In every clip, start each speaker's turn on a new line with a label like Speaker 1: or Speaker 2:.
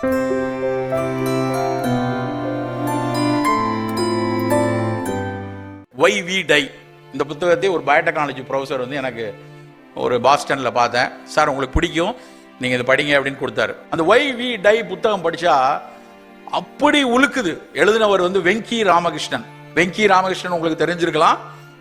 Speaker 1: Y we tie இந்த புத்தகத்தை ஒரு பயோடெக்னாலஜி ப்ரொஃபஸர் வந்து எனக்கு ஒரு பாஸ்டனில் பார்த்தேன். சார் உங்களுக்கு பிடிக்கும். நீங்கள் இதை படிங்க அப்படின்னு கொடுத்தாரு. அந்த ஒய் வி டை புத்தகம் படித்தா அப்படி உழுக்குது. எழுதினவர் வந்து வெங்கி ராமகிருஷ்ணன். வெங்கி ராமகிருஷ்ணன் உங்களுக்கு தெரிஞ்சிருக்கலாம்.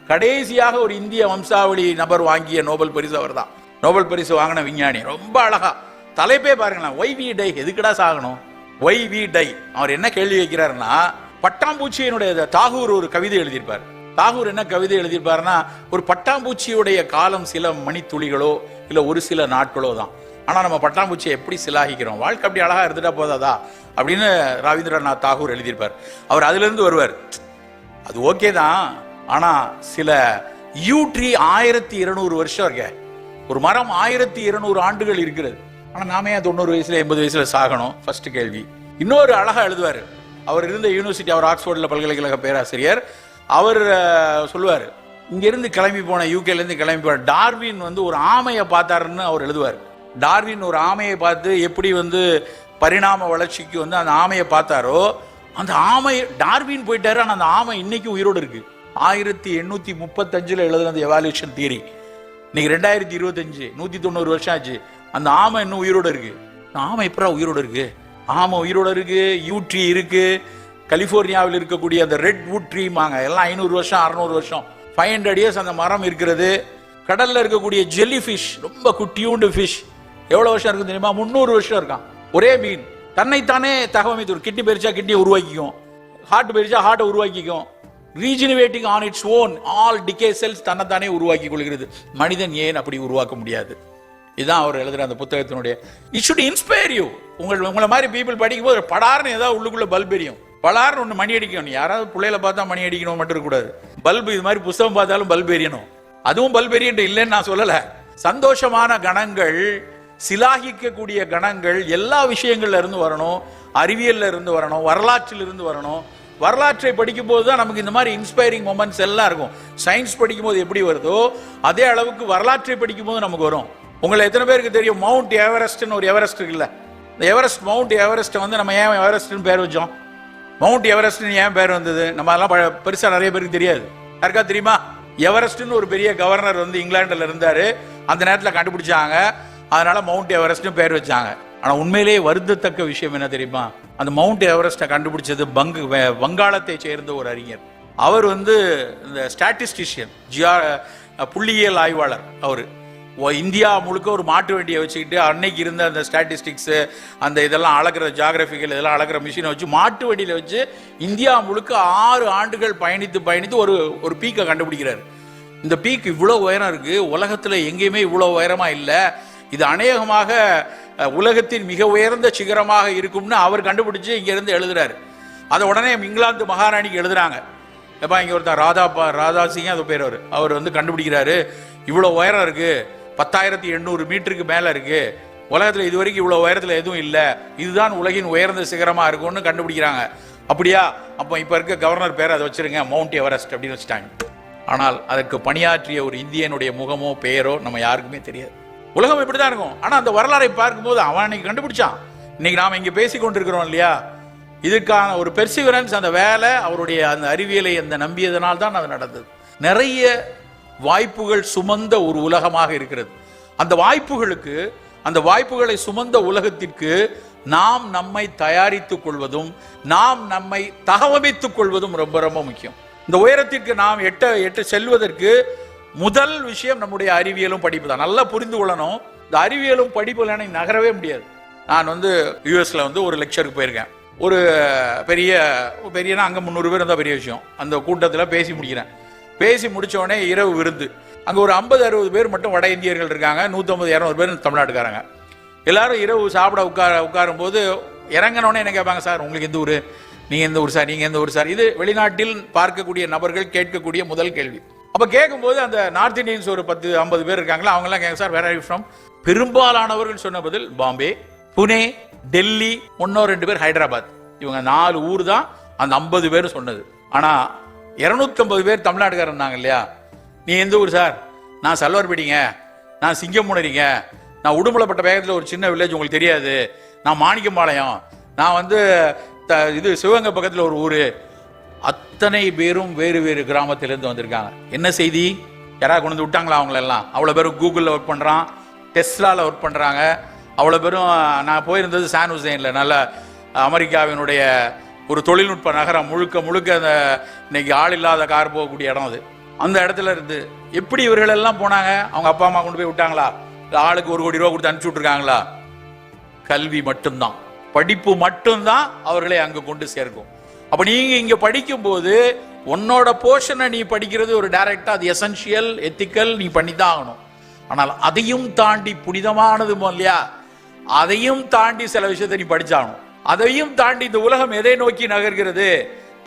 Speaker 1: கடைசியாக ஒரு இந்திய வம்சாவளி நபர் வாங்கிய நோபல் பரிசு அவர் தான் நோபல் பரிசு வாங்கின விஞ்ஞானி. ரொம்ப அழகா. தலைப்பே பாருங்களேன். ஒய் வி டை எதுக்குடா சாகணும்? ஒய் வி டை அவர் என்ன கேள்வி வைக்கிறாருன்னா பட்டாம்பூச்சியினுடைய தாகூர் ஒரு கவிதை எழுதியிருப்பார். தாகூர் என்ன கவிதை எழுதியிருப்பாருன்னா ஒரு பட்டாம்பூச்சியுடைய காலம் சில மணித்துளிகளோ இல்லை ஒரு சில நாட்களோ தான். ஆனால் நம்ம பட்டாம்பூச்சியை எப்படி சிலாகிக்கிறோம்? வாழ்க்கை அப்படி அழகாக இருந்துட்டா போதாதா? அப்படின்னு ரவீந்திரநாத் தாகூர் எழுதியிருப்பார். அவர் அதுலேருந்து வருவார். அது ஓகே தான். ஆனால் சில யூ ட்ரீ ஆயிரத்தி இருநூறு வருஷம் இருக்க. ஒரு மரம் ஆயிரத்தி இருநூறு ஆண்டுகள் இருக்கிறது. ஆனால் நாம ஏன் தொண்ணூறு வயசில் எண்பது வயசில் சாகணும் ஃபர்ஸ்ட் கேள்வி. இன்னொரு அழகாக எழுதுவார். அவர் இருந்த யூனிவர்சிட்டி அவர் ஆக்ஸ்போர்டில் பல்கலைக்கழக பேராசிரியர். அவர் சொல்லுவார் இங்கேருந்து கிளம்பி போன யூகேலேருந்து கிளம்பி போன டார்வின் வந்து ஒரு ஆமையை பார்த்தாருன்னு அவர் எழுதுவார். டார்வின் ஒரு ஆமையை பார்த்து எப்படி வந்து பரிணாம வளர்ச்சிக்கு வந்து அந்த ஆமையை பார்த்தாரோ அந்த ஆமை டார்வின் போயிட்டாரு ஆனால் அந்த ஆமை இன்னைக்கு உயிரோடு இருக்கு. ஆயிரத்தி எண்ணூற்றி முப்பத்தஞ்சில் எழுதுன அந்த எவால்யூஷன் தியரி இன்னைக்கு ரெண்டாயிரத்தி இருபத்தஞ்சு நூற்றி தொண்ணூறு வருஷம் ஆச்சு. அந்த ஆமை இன்னும் உயிரோட இருக்கு. ஆமை எப்படா உயிரோட இருக்கு? ஆமை உயிரோட இருக்கு யூட்ரி இருக்கு கலிஃபோர்னியாவில் இருக்கக்கூடிய அந்த ரெட் வுட் ட்ரீமாங்க எல்லாம் ஐநூறு வருஷம் அறுநூறு வருஷம். ஃபைவ் ஹண்ட்ரட் இயர்ஸ் அந்த மரம் இருக்கிறது. கடல்ல இருக்கக்கூடிய ஜெல்லி ஃபிஷ் ரொம்ப குட்டியூண்டு ஃபிஷ் எவ்வளவு வருஷம் இருக்கு தெரியுமா? முந்நூறு வருஷம் இருக்கான். ஒரே மீன். தன்னைத்தானே தகவமைத்து ஒரு கிட்னி பெரிச்சா கிட்னியை உருவாக்கிக்கும். ஹார்ட் பெரிச்சா ஹார்ட்டை உருவாக்கிக்கும். Regenerating on its own all decay cells தன்னைத்தானே உருவாக்கி கொள்கிறது. மனிதன் ஏன் அப்படி உருவாக்க முடியாது? இதுதான் அவர் எழுதுற அந்த புத்தகத்தினுடைய இட் should இன்ஸ்பயர் யூ உங்கள் உங்களை மாதிரி பீப்புள் படிக்கும் போது படார்னு ஏதாவது உள்ளுக்குள்ள பல்ப் எரியும். பலார்னு ஒன்று மணி அடிக்கணும் யாராவது பிள்ளையில பார்த்தா மணி அடிக்கணும் மட்டும் இருக்கக்கூடாது பல்பு இது மாதிரி புஸ்தகம் பார்த்தாலும் பல்ப் எரியணும். அதுவும் பல்ப் எரியன்ட்டு இல்லைன்னு நான் சொல்லலை. சந்தோஷமான கணங்கள் சிலாகிக்கக்கூடிய கணங்கள் எல்லா விஷயங்கள்ல இருந்து வரணும். அறிவியல்ல இருந்து வரணும். வரலாற்றில் இருந்து வரணும். வரலாற்றை படிக்கும் போது தான் நமக்கு இந்த மாதிரி இன்ஸ்பைரிங் மொமெண்ட்ஸ் எல்லாம் இருக்கும். சயின்ஸ் படிக்கும் போது எப்படி வருதோ அதே அளவுக்கு வரலாற்றை படிக்கும் போது நமக்கு வரும். உங்களை எத்தனை பேருக்கு தெரியும்? மவுண்ட் எவரெஸ்ட்னு ஒரு எவரெஸ்ட் இருக்குல்ல. இந்த எவரெஸ்ட் மவுண்ட் எவரெஸ்ட் வந்து நம்ம ஏன் எவரெஸ்ட்னு பேர் வச்சோம்? மவுண்ட் எவரெஸ்ட்னு ஏன் பேர் வந்தது? நம்ம அதெல்லாம் பெருசாக நிறைய பேருக்கு தெரியாது. யாருக்கா தெரியுமா? எவரெஸ்ட்னு ஒரு பெரிய கவர்னர் வந்து இங்கிலாண்டில் இருந்தார். அந்த நேரத்தில் கண்டுபிடிச்சாங்க. அதனால மவுண்ட் எவரெஸ்ட்னு பேர் வச்சாங்க. ஆனால் உண்மையிலேயே வருந்தத்தக்க விஷயம் என்ன தெரியுமா? அந்த மவுண்ட் எவரெஸ்ட்டை கண்டுபிடிச்சது பங்கு வங்காளத்தை சேர்ந்த ஒரு அறிஞர். அவர் வந்து இந்த ஸ்டாட்டிஸ்டிஷியன் ஜியா புள்ளியியல் ஆய்வாளர் அவர். இந்தியா முழுக்க ஒரு மாட்டு வண்டியை வச்சுக்கிட்டு அன்னைக்கு இருந்த அந்த ஸ்டாட்டிஸ்டிக்ஸ் அந்த இதெல்லாம் அளக்கிற ஜாகிரபிகள் இதெல்லாம் அளக்கிற மிஷினை வச்சு மாட்டு வண்டியில் வச்சு இந்தியா முழுக்க ஆறு ஆண்டுகள் பயணித்து பயணித்து ஒரு ஒரு பீக்கை கண்டுபிடிக்கிறாரு. இந்த பீக் இவ்வளோ உயரம் இருக்கு. உலகத்தில் எங்கேயுமே இவ்வளோ உயரமா இல்லை. இது அநேகமாக உலகத்தின் மிக உயர்ந்த சிகரமாக இருக்கும்னு அவர் கண்டுபிடிச்சு இங்கேருந்து எழுதுறாரு. அதை உடனே இங்கிலாந்து மகாராணிக்கு எழுதுறாங்க. எப்பா இங்கே ஒருத்தன் ராதா பா- ராதா சிங் அது பேர் அவர். அவர் வந்து கண்டுபிடிக்கிறாரு. இவ்வளோ உயரம் இருக்குது பத்தாயிரத்தி எண்ணூறு மீட்டருக்கு மேலே இருக்கு. உலகத்தில் இது வரைக்கும் இவ்வளோ உயரத்தில் எதுவும் இல்லை. இதுதான் உலகின் உயர்ந்த சிகரமாக இருக்கும்னு கண்டுபிடிக்கிறாங்க. அப்படியா? அப்போ இப்போ இருக்க கவர்னர் பேர் அதை வச்சிருங்க. மவுண்ட் எவரெஸ்ட் அப்படின்னு வச்சுட்டாங்க. ஆனால் அதற்கு பணியாற்றிய ஒரு இந்தியனுடைய முகமோ பெயரோ நம்ம யாருக்குமே தெரியாது. உலகம் இப்படி தான் இருக்கும். ஆனால் அந்த வரலாறை பார்க்கும்போது அவன் அன்னைக்கு கண்டுபிடிச்சான். இன்னைக்கு நாம் இங்கே பேசி கொண்டிருக்கிறோம் இல்லையா? இதுக்கான ஒரு பெர்சிவரன்ஸ் அந்த வேலை அவருடைய அந்த அறிவியலை அந்த நம்பியதனால் தான் அது நடந்தது. நிறைய வாய்ப்புகள் சுமந்த ஒரு உலகமாக இருக்கிறது. அந்த வாய்ப்புகளுக்கு அந்த வாய்ப்புகளை சுமந்த உலகத்திற்கு நாம் நம்மை தயாரித்துக் கொள்வதும் நாம் நம்மை தகவமைத்துக் கொள்வதும் ரொம்ப ரொம்ப முக்கியம். இந்த உயரத்திற்கு நாம் எட்ட எட்ட செல்வதற்கு முதல் விஷயம் நம்முடைய அறிவியலும் படிப்பு தான். நல்லா புரிந்து கொள்ளணும். இந்த அறிவியலும் படிப்பு இல்லைன்னா நகரவே முடியாது. நான் வந்து யூஎஸ்ல வந்து ஒரு லெக்சருக்கு போயிருக்கேன். ஒரு பெரிய பெரியனா அங்கே முந்நூறு பேர் இருந்தால் பெரிய விஷயம். அந்த கூட்டத்தில் பேசி முடிக்கிறேன். பேசி முடிச்சோடனே இரவு விருந்து. அங்கே ஒரு ஐம்பது அறுபது பேர் மட்டும் வட இந்தியர்கள் இருக்காங்க. நூற்றம்பது இரநூறு பேர் தமிழ்நாட்டுக்காரங்க. எல்லாரும் இரவு சாப்பிட உட்கார உட்காரும் போது இறங்கினோடனே என்ன கேட்பாங்க சார் உங்களுக்கு எந்த ஊர்? நீங்க எந்த ஊர் சார்? நீங்க எந்த ஊர் சார்? இது வெளிநாட்டில் பார்க்கக்கூடிய நபர்கள் கேட்கக்கூடிய முதல் கேள்வி. அப்ப கேட்கும்போது அந்த நார்த் இந்தியன்ஸ் ஒரு பத்து ஐம்பது பேர் இருக்காங்களா? அவங்க எல்லாம் கேட்க சார் வேற ஃப்ரம் பெரும்பாலானவர்கள் சொன்ன பதில் பாம்பே புனே டெல்லி ஒன்னோ ரெண்டு பேர் ஹைதராபாத். இவங்க நாலு ஊர் தான் அந்த ஐம்பது பேர் சொன்னது. ஆனா 250 பேர் தமிழ்நாட்டுக்காரர் இருந்தாங்க இல்லையா? நீ எந்த ஊர் சார்? நான் சல்வார்பேடிங்க. நான் சிங்கமுனரிங்க நான் உடுமலைப்பட்ட வேகத்தில் ஒரு சின்ன வில்லேஜ் உங்களுக்கு தெரியாது. நான் மாணிக்கம்பாளையம். நான் வந்து த- இது சிவகங்கை பக்கத்தில் ஒரு ஊர். அத்தனை பேரும் வேறு வேறு கிராமத்திலேருந்து வந்திருக்காங்க. என்ன செய்தி? யாராவது கொண்டு வந்து விட்டாங்களா அவங்களெல்லாம்? அவ்வளோ பேரும் கூகுளில் ஒர்க் பண்ணுறான் டெஸ்லாவில் ஒர்க் பண்ணுறாங்க அவ்வளோ பேரும் நான் போயிருந்தது சான் ஹுசைனில். நல்ல அமெரிக்காவினுடைய ஒரு தொழில்நுட்ப நகரம் முழுக்க முழுக்க அந்த இன்னைக்கு ஆள் இல்லாத கார் போகக்கூடிய இடம் அது. அந்த இடத்துல இருந்து எப்படி இவர்கள் எல்லாம் போனாங்க? அவங்க அப்பா அம்மா கொண்டு போய் விட்டாங்களா? ஆளுக்கு ஒரு கோடி ரூபா கொடுத்து அனுப்பிச்சு விட்டுருக்காங்களா? கல்வி மட்டும்தான். படிப்பு மட்டும்தான் அவர்களை அங்கு கொண்டு சேர்க்கும். அப்ப நீங்க இங்க படிக்கும்போது உன்னோட போர்ஷனை நீ படிக்கிறது ஒரு டைரக்டா அது எசென்ஷியல் எத்திக்கல் நீ பண்ணிதான் ஆகணும். ஆனால் அதையும் தாண்டி புனிதமானது இல்லையா? அதையும் தாண்டி சில விஷயத்தை நீ படிச்சாகணும். அதையும் தாண்டி இந்த உலகம் எதை நோக்கி நகர்கிறது?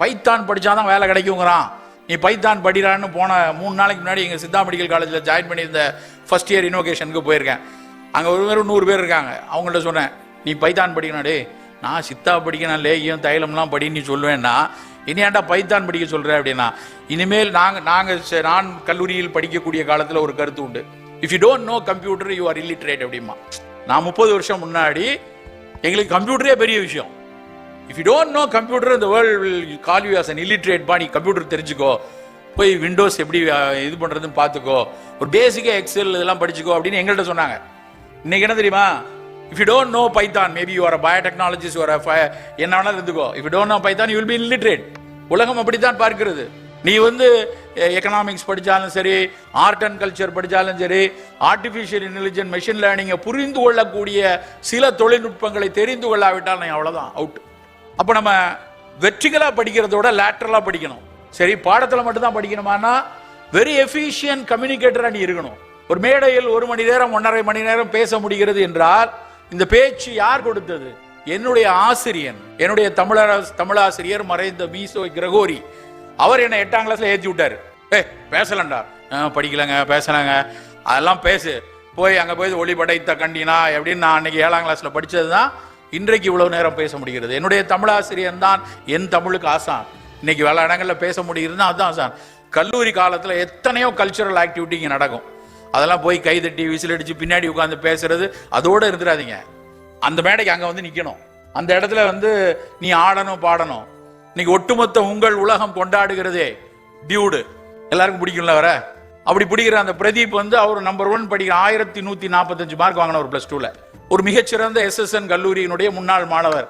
Speaker 1: பைத்தான் படித்தாதான் வேலை கிடைக்குங்கிறான். நீ பைத்தான் படிறான்னு போன மூணு நாளைக்கு முன்னாடி எங்கள் சித்தா மெடிக்கல் காலேஜில் ஜாயின் பண்ணியிருந்த ஃபர்ஸ்ட் இயர் இனோகேஷனுக்கு போயிருக்கேன். அங்கே ஒரு பேர் நூறு பேர் இருக்காங்க. அவங்கள்ட்ட சொன்னேன் நீ பைத்தான் படிக்கணும் டே நான் சித்தா படிக்கணும் லேகியம் தைலம்லாம் படின்னு நீ சொல்லுவேன்னா இனி ஏன்டா பைத்தான் படிக்க சொல்கிறேன் அப்படின்னா இனிமேல் நாங்கள் நாங்கள் நான் கல்லூரியில் படிக்கக்கூடிய காலத்தில் ஒரு கருத்து உண்டு. If you don't know computer you are illiterate அப்படிமா நான் முப்பது வருஷம் முன்னாடி எங்களுக்கு கம்ப்யூட்டரே பெரிய விஷயம். If you don't know computer இந்த world will call you as an illiterate பா நீ கம்ப்யூட்டர் தெரிஞ்சுக்கோ. போய் விண்டோஸ் எப்படி இது பண்ணுறதுன்னு பார்த்துக்கோ. ஒரு பேசிக்காக எக்ஸல் இதெல்லாம் படிச்சுக்கோ அப்படின்னு எங்கள்கிட்ட சொன்னாங்க. இன்னைக்கு என்ன தெரியுமா? If you don't know python maybe you are biotechnologies ஒரு என்ன வேணாலும் இருந்துக்கோ if you don't know python you will be illiterate உலகம் அப்படித்தான் பார்க்கிறது. நீ வந்து எக்கனாமிக்ஸ் படித்தாலும் சரி ஆர்ட் அண்ட் கல்ச்சர் படித்தாலும் சரி ஆர்டிஃபிஷியல் இன்டெலிஜென்ட் மெஷின் லேர்னிங்கை புரிந்து கொள்ளக்கூடிய சில தொழில்நுட்பங்களை தெரிந்து கொள்ளாவிட்டால் நீ அவ்வளோதான் அவுட் அப்போ நம்ம வெற்றிகளாக படிக்கிறதோட லேட்ரலாக படிக்கணும். சரி பாடத்தில் மட்டும்தான் படிக்கணுமானா வெரி எஃபிஷியன்ட் கம்யூனிகேட்டராக நீ இருக்கணும். ஒரு மேடையில் ஒரு மணி நேரம் ஒன்றரை மணி நேரம் பேச முடிகிறது என்றால் இந்த பேச்சு யார் கொடுத்தது? என்னுடைய ஆசிரியன் என்னுடைய தமிழர் தமிழாசிரியர் மறைந்த மீசோ கிரகோரி. அவர் என்னை எட்டாம் கிளாஸ்ல ஏற்றி விட்டாரு. ஏ பேசலண்டா. "ஆ, படிக்கலங்க பேசலாங்க. அதெல்லாம் பேசு. போய் அங்கே போய் ஒளி படைத்த கண்டினா எப்படின்னு நான் அன்னைக்கு ஏழாம் கிளாஸ்ல படித்தது தான் இன்றைக்கு இவ்வளவு நேரம் பேச முடிகிறது. என்னுடைய தமிழாசிரியன் தான் என் தமிழுக்கு ஆசான். இன்னைக்கு பல இடங்களில் பேச முடிகிறதுனா அதுதான் ஆசான். கல்லூரி காலத்தில் எத்தனையோ கல்ச்சுரல் ஆக்டிவிட்டி இங்கே நடக்கும். அதெல்லாம் போய் கைதட்டி விசில் அடித்து பின்னாடி உட்காந்து பேசுறது அதோட இருந்துடாதீங்க. அந்த மேடைக்கு அங்கே வந்து நிற்கணும் அந்த இடத்துல வந்து நீ ஆடணும் பாடணும். இன்னைக்கு ஒட்டுமொத்த உங்கள் உலகம் கொண்டாடுகிறதே டியூடு. எல்லாருக்கும் பிடிக்கும்ல வர அப்படி பிடிக்கிற அந்த பிரதீப் வந்து அவர் நம்பர் ஒன் படிக்கிற ஆயிரத்தி நூத்தி நாற்பத்தஞ்சு மார்க் வாங்கின ஒரு பிளஸ் டூல ஒரு மிகச்சிறந்த எஸ்எஸ்என் கல்லூரியினுடைய முன்னாள் மாணவர்.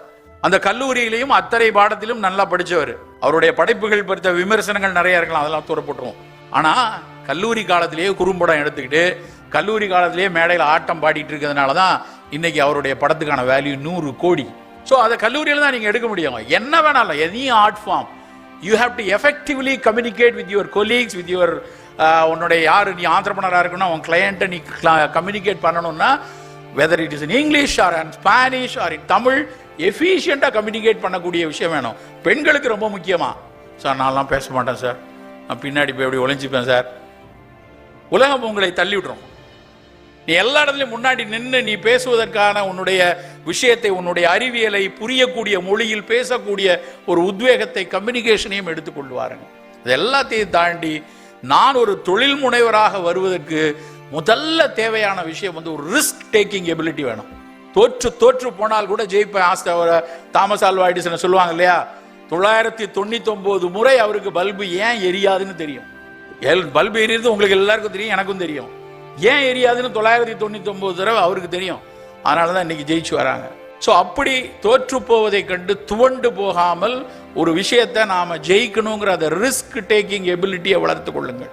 Speaker 1: அந்த கல்லூரியிலையும் அத்தனை பாடத்திலும் நல்லா படித்தவர் அவருடைய படைப்புகள் பற்றிய விமர்சனங்கள் நிறைய இருக்கலாம் அதெல்லாம் தூர போட்டுருவோம். ஆனா கல்லூரி காலத்திலேயே குறும்படம் எடுத்துக்கிட்டு கல்லூரி காலத்திலேயே மேடையில் ஆட்டம் பாடிட்டு இருக்கிறதுனால தான் இன்னைக்கு அவருடைய படத்துக்கான வேல்யூ நூறு கோடி. ஸோ அதை கல்லூரியில் தான் நீங்கள் எடுக்க முடியும். என்ன வேணாலும் any art form you have to effectively communicate with your colleagues with your உன்னுடைய யார் நீ ஆந்திரப்பனராக இருக்கணும் உன் கிளையண்ட்டை நீ கம்யூனிகேட் பண்ணணும்னா whether it is in English or and Spanish or in Tamil எஃபிஷியண்டாக communicate பண்ணக்கூடிய விஷயம் வேணும். பெண்களுக்கு ரொம்ப முக்கியமா? சார் நான்லாம் பேச மாட்டேன் சார். நான் பின்னாடி போய் எப்படி ஒழிஞ்சிப்பேன் சார். உலகம் உங்களை தள்ளி விட்டுரும் நீ எல்லா இடத்துலையும் முன்னாடி நின்று நீ பேசுவதற்கான உன்னுடைய விஷயத்தை உன்னுடைய அறிவியலை புரியக்கூடிய மொழியில் பேசக்கூடிய ஒரு உத்வேகத்தை கம்யூனிகேஷனையும் எடுத்துக்கொண்டு வாருங்க இது எல்லாத்தையும் தாண்டி நான் ஒரு தொழில் முனைவராக வருவதற்கு முதல்ல தேவையான விஷயம் வந்து ஒரு ரிஸ்க் டேக்கிங் எபிலிட்டி வேணும். தோற்று தோற்று போனால் கூட ஜெயிப்பேன். ஆஸ்த தாமஸ் ஆல்வா எடிசன் சொல்லுவாங்க இல்லையா? தொள்ளாயிரத்தி தொண்ணூத்தி ஒன்பது முறை அவருக்கு பல்பு ஏன் எரியாதுன்னு தெரியும். எல் பல்பு எரியது உங்களுக்கு எல்லாருக்கும் தெரியும் எனக்கும் தெரியும். ஏன் எரியாதுன்னு தொள்ளாயிரத்தி தொண்ணூத்தி ஒன்பது தடவை அவருக்கு தெரியும். அதனால தான் இன்னைக்கு ஜெயிச்சு வராங்க. ஸோ அப்படி தோற்று போவதை கண்டு துவண்டு போகாமல் ஒரு விஷயத்தை நாம ஜெயிக்கணுங்கிற அந்த ரிஸ்க் டேக்கிங் எபிலிட்டியை வளர்த்து கொள்ளுங்கள்.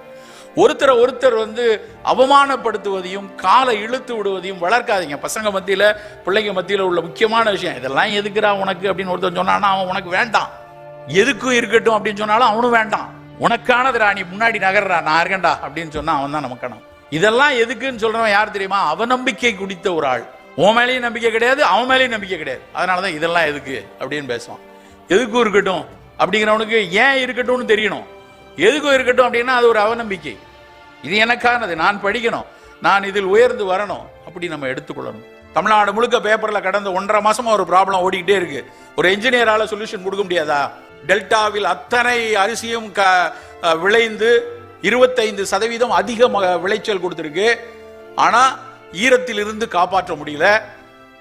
Speaker 1: ஒருத்தரை ஒருத்தர் வந்து அவமானப்படுத்துவதையும் காலை இழுத்து விடுவதையும் வளர்க்காதீங்க. பசங்க மத்தியில் பிள்ளைங்க மத்தியில் உள்ள முக்கியமான விஷயம் இதெல்லாம் எதுக்குடா உனக்கு? அப்படின்னு ஒருத்தன் சொன்னானா அவன் உனக்கு வேண்டாம். எதுக்கும் இருக்கட்டும் அப்படின்னு சொன்னாலும் அவனும் வேண்டாம். உனக்கானது நீ முன்னாடி நகர்றா நான் இருக்கேன்டா அப்படின்னு சொன்னா அவன் தான் நமக்கான இதெல்லாம் எதுக்குன்னு சொல்றவன் யார் தெரியுமா? அவநம்பிக்கை குடித்த ஒரு ஆள். உன் மேலேயும் நம்பிக்கை கிடையாது அவன் மேலேயும் நம்பிக்கை கிடையாது. அதனாலதான் இதெல்லாம் எதுக்கு அப்படின்னு பேசுவான். எதுக்கும் இருக்கட்டும் அப்படிங்கிறவனுக்கு ஏன் இருக்கட்டும்னு தெரியணும். எதுக்கும் இருக்கட்டும் அப்படின்னா அது ஒரு அவநம்பிக்கை. இது எனக்கானது நான் படிக்கணும் நான் இதில் உயர்ந்து வரணும் அப்படி நம்ம எடுத்துக்கொள்ளணும். தமிழ்நாடு முழுக்க பேப்பர்ல கடந்த ஒன்றரை மாசமா ஒரு ப்ராப்ளம் ஓடிக்கிட்டே இருக்கு. ஒரு என்ஜினியரால சொல்யூஷன் கொடுக்க முடியாதா? டெல்டாவில் அத்தனை அரிசியும் க- விளைந்து இருபத்தைந்து சதவீதம் அதிக விளைச்சல் கொடுத்துருக்கு. ஆனால் ஈரத்திலிருந்து காப்பாற்ற முடியல.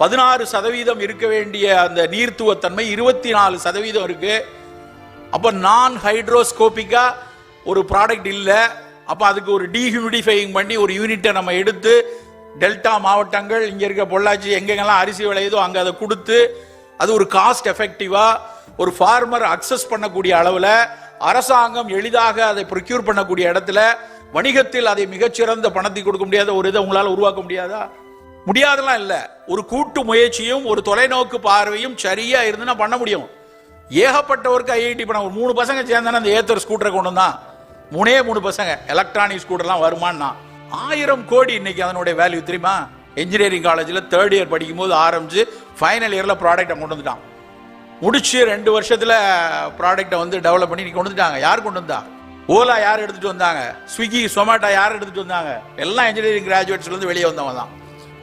Speaker 1: பதினாறு சதவீதம் இருக்க வேண்டிய அந்த நீர்த்துவத்தன்மை இருபத்தி நாலு சதவீதம் இருக்கு. அப்போ நான் ஹைட்ரோஸ்கோபிக்கா ஒரு ப்ராடக்ட் இல்லை. அப்போ அதுக்கு ஒரு டீஹியூமிடிஃபைங் பண்ணி ஒரு யூனிட்டை நம்ம எடுத்து டெல்டா மாவட்டங்கள் இங்கே இருக்க பொள்ளாச்சி எங்கெங்கெல்லாம் அரிசி விளையுதோ அங்கே அதை கொடுத்து அது ஒரு காஸ்ட் எஃபெக்டிவா ஒரு ஃபார்மர் அக்சஸ் பண்ணக்கூடிய அளவில் அரசாங்கம் எளிதாக அதை ப்ரொக்யூர் பண்ணக்கூடிய இடத்துல வணிகத்தில் அதை மிகச்சிறந்த பணத்தை கொடுக்க முடியாத ஒரு இதை உங்களால் உருவாக்க முடியாதா? முடியாதெல்லாம் இல்லை. ஒரு கூட்டு முயற்சியும் ஒரு தொலைநோக்கு பார்வையும் சரியா இருந்துன்னா பண்ண முடியும். ஏகப்பட்டவருக்கு ஐஐடி பண்ண ஒரு மூணு பசங்க சேர்ந்தானே அந்த ஏத்தர் ஸ்கூட்டரை கொண்டு தான் மூணே மூணு பசங்க. எலக்ட்ரானிக் ஸ்கூட்டர்லாம் வருமானா ஆயிரம் கோடி இன்னைக்கு அதனுடைய வேல்யூ தெரியுமா? இன்ஜினியரிங் காலேஜில் தேர்ட் இயர் படிக்கும்போது ஆரம்பிச்சு ஃபைனல் இயரில் ப்ராடக்டை கொண்டு வந்துட்டான். முடிச்சு ரெண்டு வருஷத்துல ப்ராடக்ட்டை வந்து டெவலப் பண்ணி கொண்டு வந்துட்டாங்க. யார் கொண்டு வந்தா? ஓலா யார் எடுத்துட்டு வந்தாங்க? ஸ்விக்கி சொமேட்டோ யார் எடுத்துட்டு வந்தாங்க? எல்லாம் இன்ஜினியரிங் கிராஜுவேட்ஸ்ல இருந்து வெளியே வந்தவங்க தான்.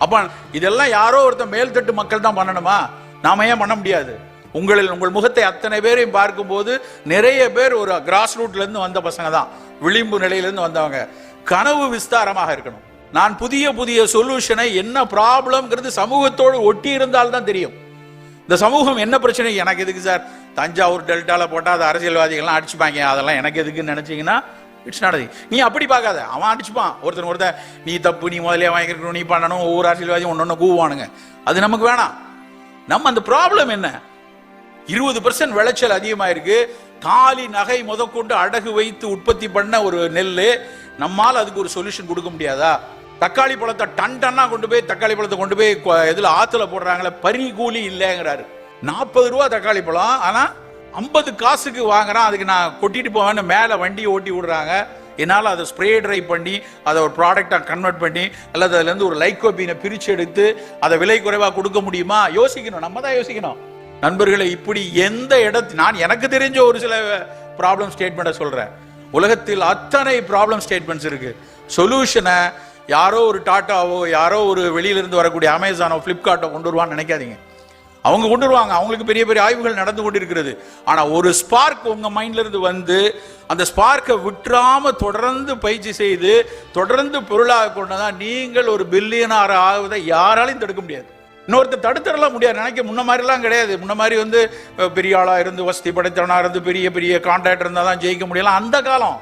Speaker 1: அப்ப இதெல்லாம் யாரோ ஒருத்தன் மேல்தட்டு மக்கள் தான் பண்ணணுமா? நாம ஏன் பண்ண முடியாது? உங்களில் உங்கள் முகத்தை அத்தனை பேரையும் பார்க்கும்போது நிறைய பேர் ஒரு கிராஸ் ரூட்லேருந்து வந்த பசங்க தான். விளிம்பு நிலையிலேருந்து வந்தவங்க. கனவு விஸ்தாரமாக இருக்கணும். நான் புதிய புதிய சொல்யூஷனை என்ன ப்ராப்ளம்ங்கிறது சமூகத்தோடு ஒட்டி இருந்தால் தான் தெரியும். இந்த சமூகம் என்ன பிரச்சனை? எனக்கு எதுக்கு சார்? தஞ்சாவூர் டெல்டால போட்டா அது அரசியல்வாதிகள்லாம் அடிச்சுப்பாங்க. அதெல்லாம் எனக்கு எதுக்குன்னு நினைச்சீங்கன்னா இட்ஸ் நாட் நீ அப்படி பார்க்காத. அவன் அடிச்சுப்பான். ஒருத்தன் ஒருத்தன் நீ தப்பு நீ முதலே வாங்கிக்கணும் நீ பண்ணணும். ஒவ்வொரு அரசியல்வாதியும் ஒன்று கூவானுங்க அது நமக்கு வேணாம். நம்ம அந்த ப்ராப்ளம் என்ன? இருபது பர்சன்ட் விளைச்சல் அதிகமாயிருக்கு. தாலி நகை முதற்கொண்டு அடகு வைத்து உற்பத்தி பண்ண ஒரு நெல் நம்மால் அதுக்கு ஒரு சொல்யூஷன் கொடுக்க முடியாதா? தக்காளி பழத்தை டன் டன்னா கொண்டு போய் தக்காளி பழத்தை கொண்டு போய் இதில் ஆற்றுல போடுறாங்களே பறி கூலி இல்லைங்கிறாரு. நாற்பது ரூபா தக்காளி பழம் ஆனால் ஐம்பது காசுக்கு வாங்குறான் அதுக்கு நான் கொட்டிட்டு போவேன்னு மேலே வண்டியை ஓட்டி விடுறாங்க. என்னால் அதை ஸ்ப்ரே ட்ரை பண்ணி அதை ஒரு ப்ராடக்டாக கன்வெர்ட் பண்ணி அல்லது அதுலேருந்து ஒரு லைக்கோபீனை பிரித்து எடுத்து அதை விலை குறைவாக கொடுக்க முடியுமா? யோசிக்கணும் நம்ம தான் யோசிக்கணும். நண்பர்களை இப்படி எந்த இடத்து நான் எனக்கு தெரிஞ்ச ஒரு சில ப்ராப்ளம் ஸ்டேட்மெண்ட்டை சொல்கிறேன் உலகத்தில் அத்தனை ப்ராப்ளம் ஸ்டேட்மெண்ட்ஸ் இருக்குது சொல்யூஷனை யாரோ ஒரு டாட்டாவோ யாரோ ஒரு வெளியிலிருந்து வரக்கூடிய அமேசானோ ஃப்ளிப்கார்ட்டோ கொண்டு வருவான்னு நினைக்காதீங்க. அவங்க கொண்டு வருவாங்க. அவங்களுக்கு பெரிய பெரிய ஆய்வுகள் நடந்து கொண்டிருக்கிறது. ஆனால் ஒரு ஸ்பார்க் உங்கள் மைண்ட்லேருந்து வந்து அந்த ஸ்பார்க்கை விட்டுறாமல் தொடர்ந்து பயிற்சி செய்து தொடர்ந்து பொருளாக கொண்டதான் நீங்கள் ஒரு பில்லியனார் ஆகுவதை யாராலையும் தடுக்க முடியாது. இன்னொருத்தர் தடுத்துடலாம் முடியாது. நினைக்க முன்ன மாதிரிலாம் கிடையாது. முன்ன மாதிரி வந்து பெரிய ஆளாக இருந்து வசதி படைத்தவனாக இருந்து பெரிய பெரிய கான்ட்ராக்டர் இருந்தால் தான் ஜெயிக்க முடியலாம். அந்த காலம்.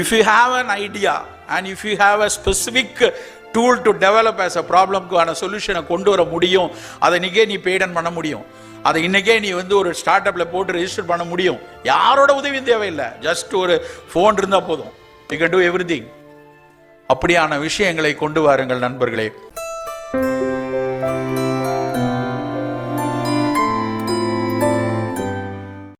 Speaker 1: If you have an idea and if you have a specific tool to develop as a ப்ராப்ளம்க்கான சொல்யூஷனை கொண்டு வர முடியும் அதை இன்னைக்கே நீ பேடன் பண்ண முடியும். அதை இன்னைக்கே நீ வந்து ஒரு ஸ்டார்ட் அப்ல போட்டு ரெஜிஸ்டர் பண்ண முடியும். யாரோட உதவியும் தேவையில்லை. ஜஸ்ட் ஒரு ஃபோன் இருந்தால் போதும். யூ கேன் டூ எவ்ரி அப்படியான விஷயங்களை கொண்டு வாருங்கள் நண்பர்களே.